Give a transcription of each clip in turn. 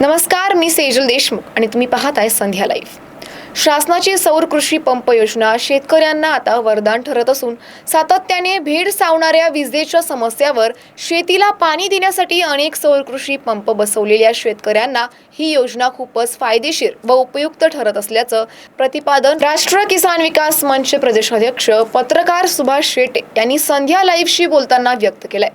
नमस्कार मी सेजल देशमुख आणि तुम्ही पाहत आहे संध्या लाईव्ह. शासनाची सौर कृषी पंप योजना शेतकऱ्यांना आता वरदान ठरत असून सातत्याने भेड सावणाऱ्या विजेच्या समस्यावर शेतीला पाणी देण्यासाठी अनेक सौर कृषी पंप बसवलेल्या शेतकऱ्यांना ही योजना खूपच फायदेशीर व उपयुक्त ठरत असल्याचं प्रतिपादन राष्ट्र किसान विकास मंच प्रदेशाध्यक्ष पत्रकार सुभाष शेटे यांनी संध्या लाईव्हशी बोलताना व्यक्त केलंय.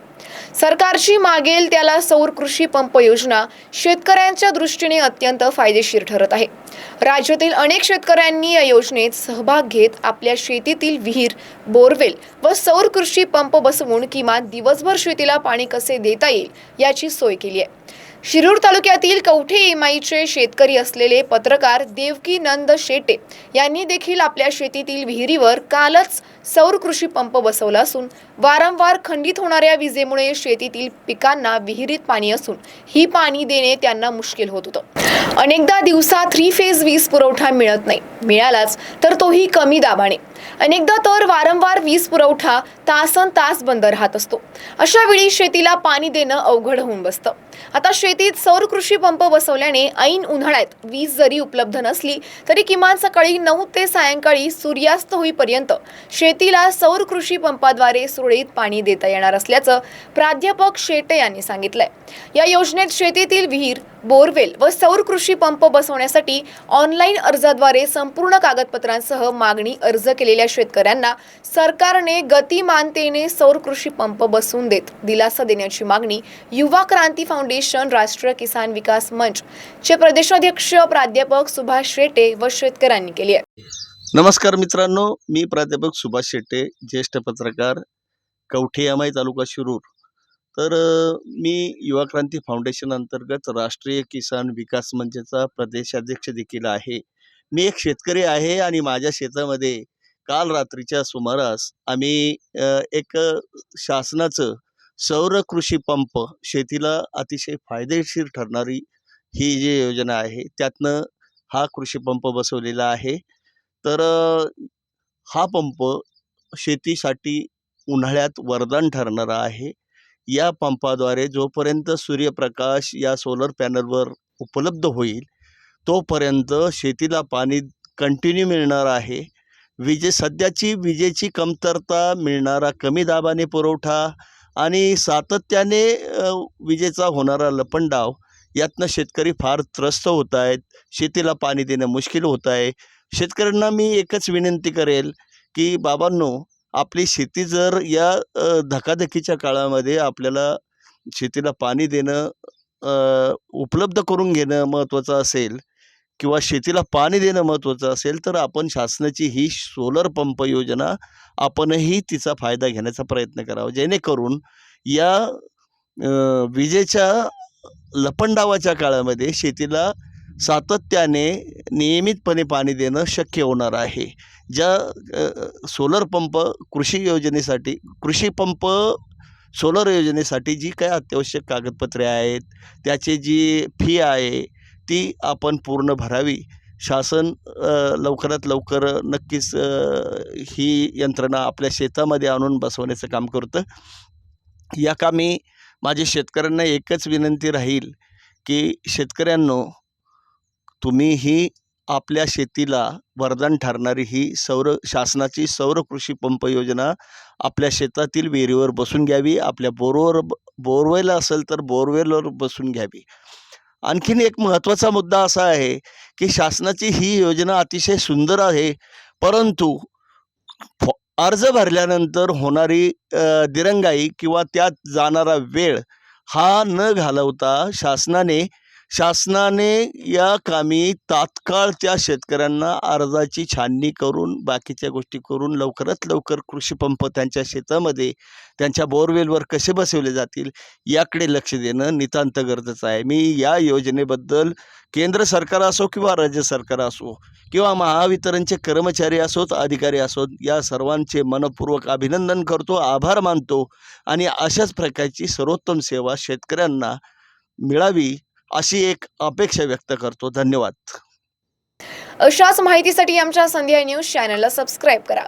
सरकारची मागेल त्याला सौर कृषी पंप योजना शेतकऱ्यांच्या दृष्टीने अत्यंत फायदेशीर ठरत आहे. राज्यातील अनेक शेतकऱ्यांनी या योजनेत सहभाग घेत आपल्या शेतीतील विहीर बोरवेल व सौर कृषी पंप बसवून किमान दिवसभर शेतीला पाणी कसे देता येईल याची सोय केली आहे. शिरूर तालुक्यातील कवठे एमाईचे शेतकरी असलेले पत्रकार देवकी नंद शेटे यांनी देखील आपल्या शेतीतील विहिरीवर कालच सौर कृषी पंप बसवला असून वारंवार खंडित होणाऱ्या विजेमुळे शेतीतील पिकांना विहिरीत पाणी असून ही पाणी देणे त्यांना मुश्किल होत होतं. अनेकदा दिवसा थ्री फेज वीज पुरवठा मिळत नाही. मिळालाच तर तोही कमी दाबाने. अनेकदा तर वारंवार वीज पुरवठा तासन तास बंद राहत असतो. अशा वेळी शेतीला पाणी देणं अवघड होऊन बसतं. आता शेतीत सौर कृषी पंप बसवल्याने ऐन उन्हाळ्यात वीज जरी उपलब्ध नसली तरी किमान सकाळी नऊ ते सायंकाळी सूर्यास्त होईपर्यंत शेतीला सौर कृषी पंपाद्वारे सुरळीत पाणी देता येणार असल्याचं प्राध्यापक शेटे यांनी सांगितलंय. या योजनेत शेतीतील विहीर बोरवेल व सौर कृषी पंप बसवण्यासाठी ऑनलाईन अर्जाद्वारे संपूर्ण कागदपत्रांसह मागणी अर्ज केलेल्या शेतकऱ्यांना सरकारने गतिमानतेने सौर कृषी पंप बसवून देत दिलासा देण्याची मागणी युवा क्रांती फाउंडेशन राष्ट्रीय किसान विकास मंच चे प्रदेशाध्यक्ष प्राध्यापक सुभाष शेटे व शेतकऱ्यांनी केली आहे. नमस्कार मित्रांनो मी प्राध्यापक सुभाष शेटे ज्येष्ठ पत्रकार कवठे अमाई तालुका शिरूर. तर मी युवा क्रांती फाउंडेशन अंतर्गत राष्ट्रीय किसान विकास मंचचा प्रदेशाध्यक्ष देखील आहे. मी एक शेतकरी आहे आणि माझ्या शेतामध्ये काल रात्रीच्या सुमारास आम्ही एक शासनाचं सौर कृषी पंप शेतीला अतिशय फायदेशीर ठरणारी ही जी योजना आहे त्यातनं हा कृषी पंप बसवलेला आहे. तर हा पंप शेतीसाठी उन्हाळ्यात वरदान ठरणारा आहे. या पंपाद्वारे जोपर्यंत सूर्यप्रकाश या सोलर पॅनलवर उपलब्ध होईल तोपर्यंत शेतीला पाणी कंटिन्यू मिळणार आहे. विजे सध्याची विजेची कमतरता मिळणारा कमी दाबाने पुरवठा आणि सातत्याने विजेचा होणारा लपंडाव यातनं शेतकरी फार त्रस्त होत आहेत. शेतीला पाणी देणं मुश्किल होत आहे. शेतकऱ्यांना मी एकच विनंती करेल की बाबांनो आपली शेती जर या धकाधकीच्या काळामध्ये आपल्याला शेतीला पाणी देणं उपलब्ध करून घेणं महत्त्वाचं असेल किंवा शेतीला पाणी देणं महत्त्वाचं असेल तर आपण शासनाची ही सोलर पंप योजना आपणही तिचा फायदा घेण्याचा प्रयत्न करावा. जेणेकरून या विजेच्या लपंडावाच्या काळामध्ये शेतीला सातत्याने नियमितपणे पाणी देणं शक्य होणार आहे. ज्या सोलर पंप कृषी योजनेसाठी कृषी पंप सोलर योजनेसाठी जी काय अत्यावश्यक कागदपत्रे आहेत त्याची जी फी आहे ती आपण पूर्ण भरावी. शासन लवकरात लवकर नक्कीच ही यंत्रणा आपल्या शेतामध्ये आणून बसवण्याचं काम करतं. या कामी माझी शेतकऱ्यांना एकच विनंती राहील की शेतकऱ्यांनो तुम्ही ही आपल्या शेतीला वरदान ठरणारी ही सौर शासनाची सौर कृषी पंप योजना आपल्या शेतातील विहिरीवर बसून घ्यावी. आपल्या बोरवर बोरवेल असेल तर बोरवेलवर बसून घ्यावी. आणखीन एक महत्त्वाचा मुद्दा असा आहे की शासनाची ही योजना अतिशय सुंदर आहे. परंतु अर्ज भरल्यानंतर होणारी दिरंगाई किंवा त्यात जाणारा वेळ हा न घालवता शासनाने शासनाने या कामी तात्काळ त्या शेतकऱ्यांना अर्जाची छाननी करून बाकीच्या गोष्टी करून लवकरात लवकर कृषीपंप त्यांच्या शेतामध्ये त्यांच्या बोरवेलवर कसे बसवले जातील याकडे लक्ष देणं नितांत गरजेचं आहे. मी या योजनेबद्दल केंद्र सरकार असो किंवा राज्य सरकार असो किंवा महावितरणचे कर्मचारी असोत अधिकारी असोत या सर्वांचे मनपूर्वक अभिनंदन करतो आभार मानतो आणि अशाच प्रकारची सर्वोत्तम सेवा शेतकऱ्यांना मिळावी अशी एक अपेक्षा व्यक्त करतो. धन्यवाद. अशाच माहितीसाठी आमच्या संध्या न्यूज चॅनलला सबस्क्राईब करा.